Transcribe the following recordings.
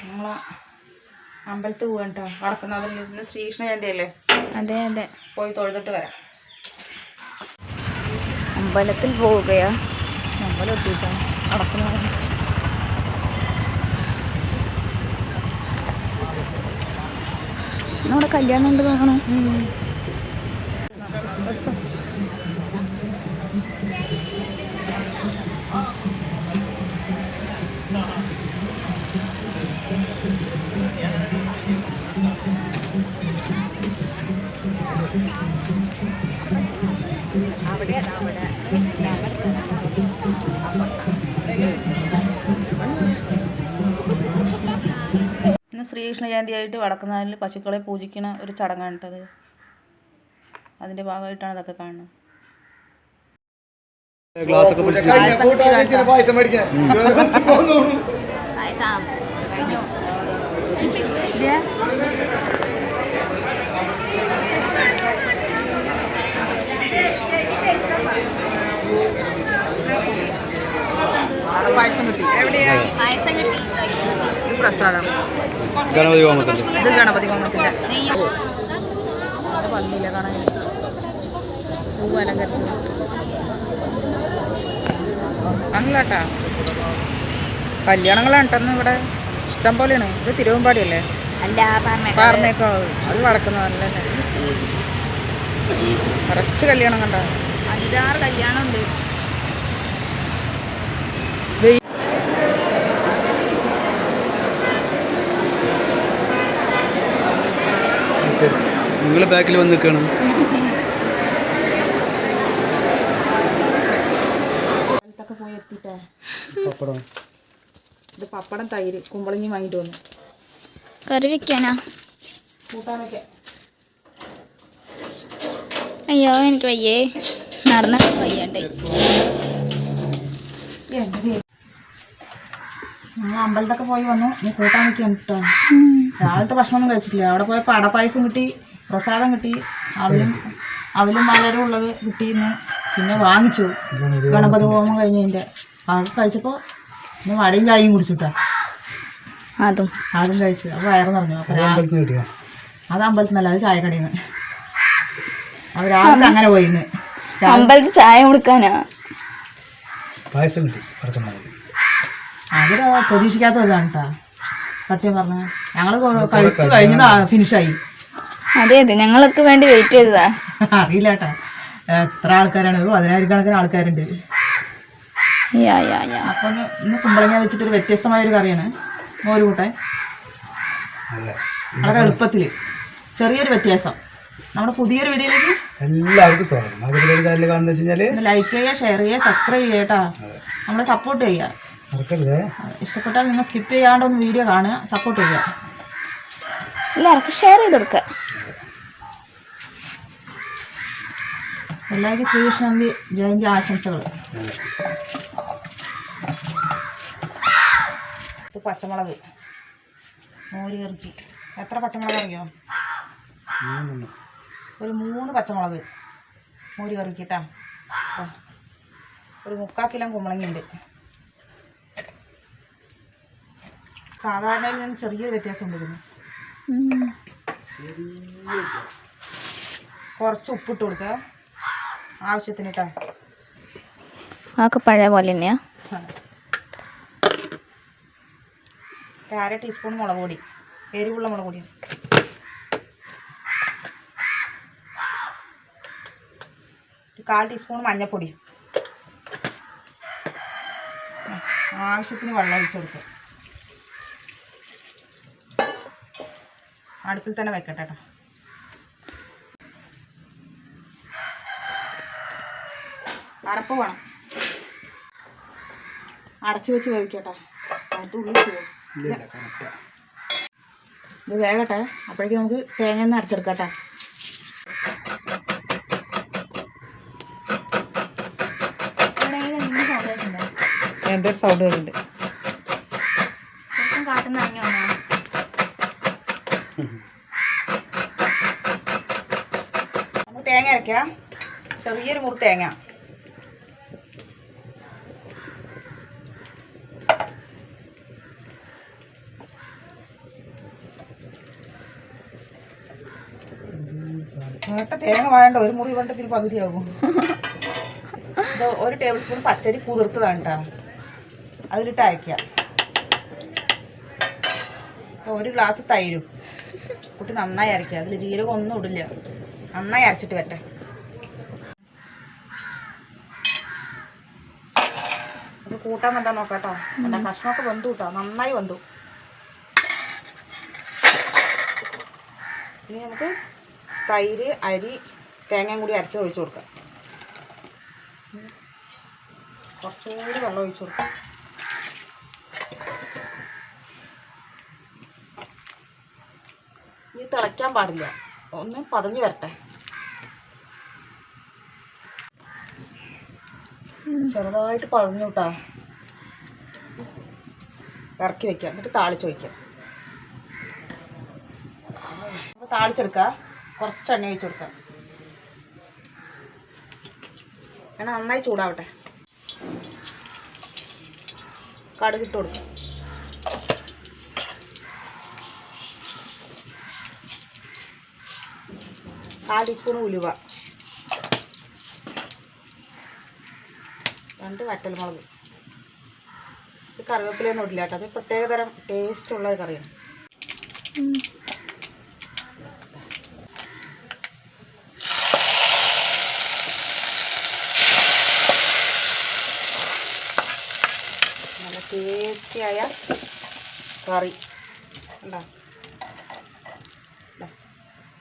നമ്മളെ അമ്പലത്തിൽ പോകാൻ കേട്ടോ വടക്കുന്നതിൽ നിന്ന് ശ്രീകൃഷ്ണ ജയന്തി അല്ലേ അതെ അതെ. പോയി തൊഴുതിട്ട് വരാം. അമ്പലത്തിൽ പോവുകയാ? അമ്പലം എത്തിയിട്ടോ അടക്കുന്നത് നമ്മുടെ കല്യാണം ഉണ്ട് തോന്നണം. ഇന്ന് ശ്രീകൃഷ്ണ ജയന്തി ആയിട്ട് വടക്കുന്നാലിൽ പശുക്കളെ പൂജിക്കുന്ന ഒരു ചടങ്ങാണ് കേട്ടത് അതിന്റെ ഭാഗമായിട്ടാണ് ഇതൊക്കെ കാണുന്നത്. ഗ്ലാസ് ഒക്കെ പിടിച്ച് പായസം മേടിക്കാൻ. പായസം കിട്ടി എവിടെയാ ഇത് പ്രസാദം. ഗണപതി ഹോമത്തിന്റെ ഇത് ഗണപതി ഹോമത്തിന്റെ അത് പള്ളിയില്ല കാണാൻ. പൂവ് അലങ്കരിച്ചത് അങ്ങനട്ടാ കല്യാണങ്ങളാണ് കേട്ടെന്ന് ഇവിടെ. ഇഷ്ടം പോലെയാണ്. ഇത് തിരുവമ്പാടി അല്ലേ പാർമേക്കാവ് അത് വളക്കുന്ന കുറച്ച് കല്യാണം കണ്ടോ. അഞ്ചാറ് കല്യാണം ഉണ്ട് നിങ്ങൾ ബാക്കിൽ വന്ന് നിൽക്കണം പോയി പപ്പടം. ഇത് പപ്പടം തൈര് കുമ്പളങ്ങി വാങ്ങിട്ട് വന്നു. കറി വെക്കാനാ? കൂട്ടാനൊക്കെ അയ്യോ എനിക്ക് വയ്യേ. നടന്ന വയ്യണ്ടേ. ഞങ്ങൾ അമ്പലത്തൊക്കെ പോയി വന്നു. നീ കൂട്ടാൻ വെക്കാൻ കേട്ടോ രാവിലത്തെ ഭക്ഷണമൊന്നും കഴിച്ചിട്ടില്ല. അവിടെ പോയപ്പോൾ അടപ്പായസം കിട്ടി. പ്രസാദം കിട്ടി. അവലും അവലും മലരും ഉള്ളത് കിട്ടിയിന്ന് പിന്നെ വാങ്ങിച്ചു. ഗണപതി ഹോമം കഴിഞ്ഞതിന്റെ. അതൊക്കെ കഴിച്ചപ്പോൾ പിന്നെ വടയും ചായയും കുടിച്ചുട്ടാ. അതും. അതും കഴിച്ചു. അപ്പോൾ വയറ് നിറഞ്ഞു. അപ്പോൾ അത് അമ്പലത്തിൽ നിന്നല്ല അത് ചായക്കടയിൽ നിന്ന്. രാവിലെ അങ്ങനെ പോയിന്ന്. അമ്പലത്തിൽ ചായ കൊടുക്കാനാ? പായസം കിട്ടി അവർ പ്രതീക്ഷിക്കാത്ത ഒരു കേട്ടാ സത്യം പറഞ്ഞ. ഞങ്ങൾ കഴിച്ചു കഴിഞ്ഞാ ഫിനിഷായി അതെ അതെ ഞങ്ങൾക്ക് വേണ്ടി വെയിറ്റ് ചെയ്തതാ. അറിയില്ല കേട്ടാ. എത്ര ആൾക്കാരാണ്? ഒരു പതിനായിരക്കണക്കിന് ആൾക്കാരുണ്ട്. യാ യാ യാ. അപ്പൊ ഒന്ന് ഇന്ന് കുമ്പളങ്ങ വെച്ചിട്ടൊരു വ്യത്യസ്തമായ ഒരു കറിയാണ് മോര് കൂട്ടാൻ അതെ. വളരെ എളുപ്പത്തിൽ. ചെറിയൊരു വ്യത്യാസം. നമ്മുടെ പുതിയൊരു വീഡിയോയിലേക്ക് എല്ലാവർക്കും സ്വാഗതം. ഒരു കാണുന്നത് വെച്ച് ലൈക്ക് ചെയ്യുക ഷെയർ ചെയ്യുക സബ്സ്ക്രൈബ് ചെയ്യുക കേട്ടാ. നമ്മളെ സപ്പോർട്ട് ചെയ്യുക. മറക്കരുത്. ഇഷ്ടപ്പെട്ടാൽ നിങ്ങൾ സ്കിപ്പ് ചെയ്യാണ്ട് ഒന്ന് വീഡിയോ കാണുക സപ്പോർട്ട് ചെയ്യുക. എല്ലാവർക്കും ഷെയർ ചെയ്ത് കൊടുക്കുക. എല്ലാവർക്കും ശ്രീകൃഷ്ണന്തി ജയന്തി ആശംസകൾ. പച്ചമുളക്. മോര് കറിക്ക് എത്ര പച്ചമുളക് അറിയോ. ഒരു മൂന്ന് പച്ചമുളക് മോര് കറിക്ക് ഒരു മുക്കാൽ കിലോ കുമ്പളങ്ങ ഉണ്ട്. സാധാരണയിൽ നിന്ന് ചെറിയൊരു വ്യത്യാസമുണ്ട് ഇതിന്. കുറച്ച് ഉപ്പിട്ട് കൊടുക്കുക ആവശ്യത്തിന് കേട്ടോ അതൊക്കെ പഴയ പോലെ തന്നെയാ. അര ടീസ്പൂൺ മുളക് പൊടി എരിവുള്ള മുളക് പൊടി കാൽ ടീസ്പൂൺ മഞ്ഞൾപ്പൊടി ആവശ്യത്തിന് വെള്ളം ഒഴിച്ചു കൊടുക്കുക. അടുപ്പിൽ തന്നെ വെക്കട്ടെ കേട്ടോ. അടപ്പ് വേണം. അടച്ചു വെച്ച് വേവിക്കട്ടെ. അത് ഇത് വേകട്ടെ. അപ്പോഴേക്കും നമുക്ക് തേങ്ങ ഒന്ന് അരച്ചെടുക്കട്ടെ എന്തൊരു സൗണ്ട് വരുന്നുണ്ട് കാട്ടുന്ന ഇറങ്ങി വന്നോ നമുക്ക് തേങ്ങ അരയ്ക്കാം ചെറിയൊരു മുറി തേങ്ങ. ചേട്ട തേങ്ങ വേണ്ട ഒരു മുറി പിന്നെ പകുതിയാകും. ഇത് ഒരു ടേബിൾ സ്പൂൺ പച്ചരി കുതിർത്തതാണ് കേട്ടോ അതിലിട്ട് അയക്കാം ഇപ്പൊ ഒരു ഗ്ലാസ് തൈരും. കുട്ടി നന്നായി അരയ്ക്കുക അതിൽ ജീരകം ഒന്നും ഇടില്ല. നന്നായി അരച്ചിട്ട് വരട്ടെ. അത് കൂട്ടാൻ വേണ്ട നോക്കാട്ടോ. എന്താ കഷ്ണമൊക്കെ വെന്തു കേട്ടോ നന്നായി വെന്തു. ഇനി നമുക്ക് തൈര് അരി തേങ്ങയും കൂടി അരച്ച് ഒഴിച്ചു കൊടുക്കാം. കുറച്ചുകൂടി വെള്ളം ഒഴിച്ചു കൊടുക്കാം. ഇത് തിളയ്ക്കാൻ പാടില്ല. ഒന്ന് പതഞ്ഞ് വരട്ടെ. ചെറുതായിട്ട് പതഞ്ഞു കേട്ടോ ഇറക്കി വെക്കാം. എന്നിട്ട് താളിച്ച് വയ്ക്കാം അപ്പോൾ താളിച്ചെടുക്കാം. കുറച്ച് എണ്ണ ഒഴിച്ച് കൊടുക്കാം. എണ്ണ നന്നായി ചൂടാവട്ടെ. കടുക് ഇട്ട് കൊടുക്കാം. കാൽ ടീസ്പൂൺ ഉലുവ. രണ്ട് വറ്റൽമുളക്. ഇത് കറിവേപ്പിലൊന്നും ഇടില്ല കേട്ടോ. അത് പ്രത്യേകതരം ടേസ്റ്റുള്ള കറിയാണ് നല്ല ടേസ്റ്റിയായ കറി. ഉണ്ടോ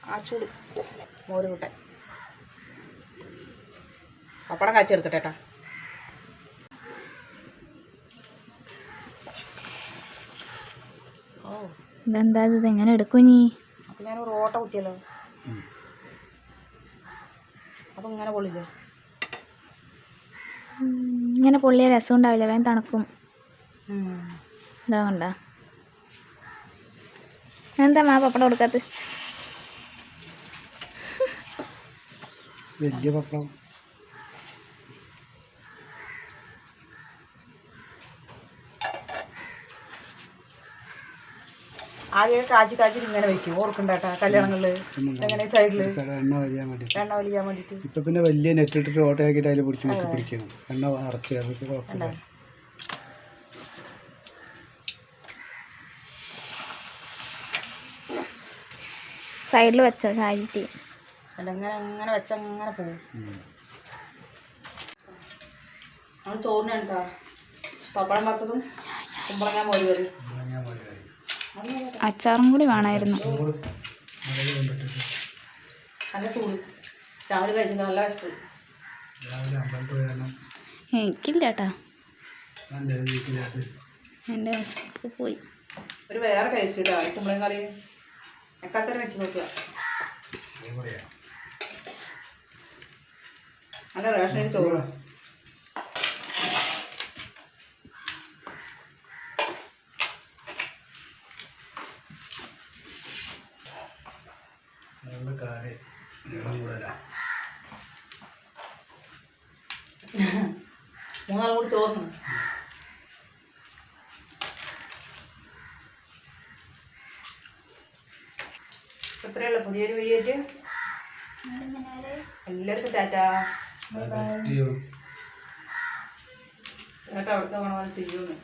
ആ ചൂട് മോര് കൂട്ടെ പപ്പടം കാച്ചെടുക്കട്ടെ കേട്ടാ. ഇതെന്താ ഇത്? എങ്ങനെ എടുക്കും നീ അപ്പം ഞാനൊരു ഓട്ട കുത്തിയല്ലോ. അപ്പം ഇങ്ങനെ പൊള്ളില്ലേ? ഇങ്ങനെ പൊള്ളിയ രസം ഉണ്ടാവില്ല വേഗം തണുക്കും. ഇതാ കണ്ട. എന്താ മാ പപ്പടം കൊടുക്കാത്ത വലിയ പപ്പടം. ആദ്യം കാച്ചി കാച്ചി ഇങ്ങനെ വെക്കും. ഓർക്കുണ്ടാട്ടാ കല്യാണങ്ങളിൽ. സൈഡിൽ സ്ഥലം എണ്ണ വലിയാൻ വേണ്ടി എണ്ണ വലിയാൻ വേണ്ടിയിട്ട് ഇപ്പൊ പിന്നെ വലിയ നെറ്റ് ഇട്ടിട്ട് ഓട്ടയാക്കിയിട്ട് അതിൽ പിടിച്ച് പിടിക്കണം. എണ്ണ അറച്ച് അതൊക്കെ കുഴപ്പമില്ല. സൈഡിൽ വെച്ചോ ചാരിറ്റി അങ്ങനെ വെച്ച അങ്ങനെ പോകും. നമ്മൾ ചോറിന് പപ്പടം വറുത്തതും കുമ്പളങ്ങ മോര് കറി. കറി. അച്ചാറും കൂടി വേണമായിരുന്നു. നല്ല ചൂട്. രാവിലെ നല്ല വിശപ്പ്. എനിക്കില്ല കേട്ടാ എന്റെ വിശപ്പ് പോയി. ഒരു വേറെ ടേസ്റ്റ് കിട്ടാ കുമ്പളങ്ങ കറി എക്കാത്തരം വെച്ച് നോക്കുക. നല്ല റേഷനരി ചോറ്. മൂന്നാളും കൂടി എത്രയുള്ള പുതിയൊരു വീഡിയോ എല്ലാവർക്കും ടാറ്റാ. ചേട്ടാ അവിടുത്തെ വേണമെന്ന് ചെയ്യുന്നു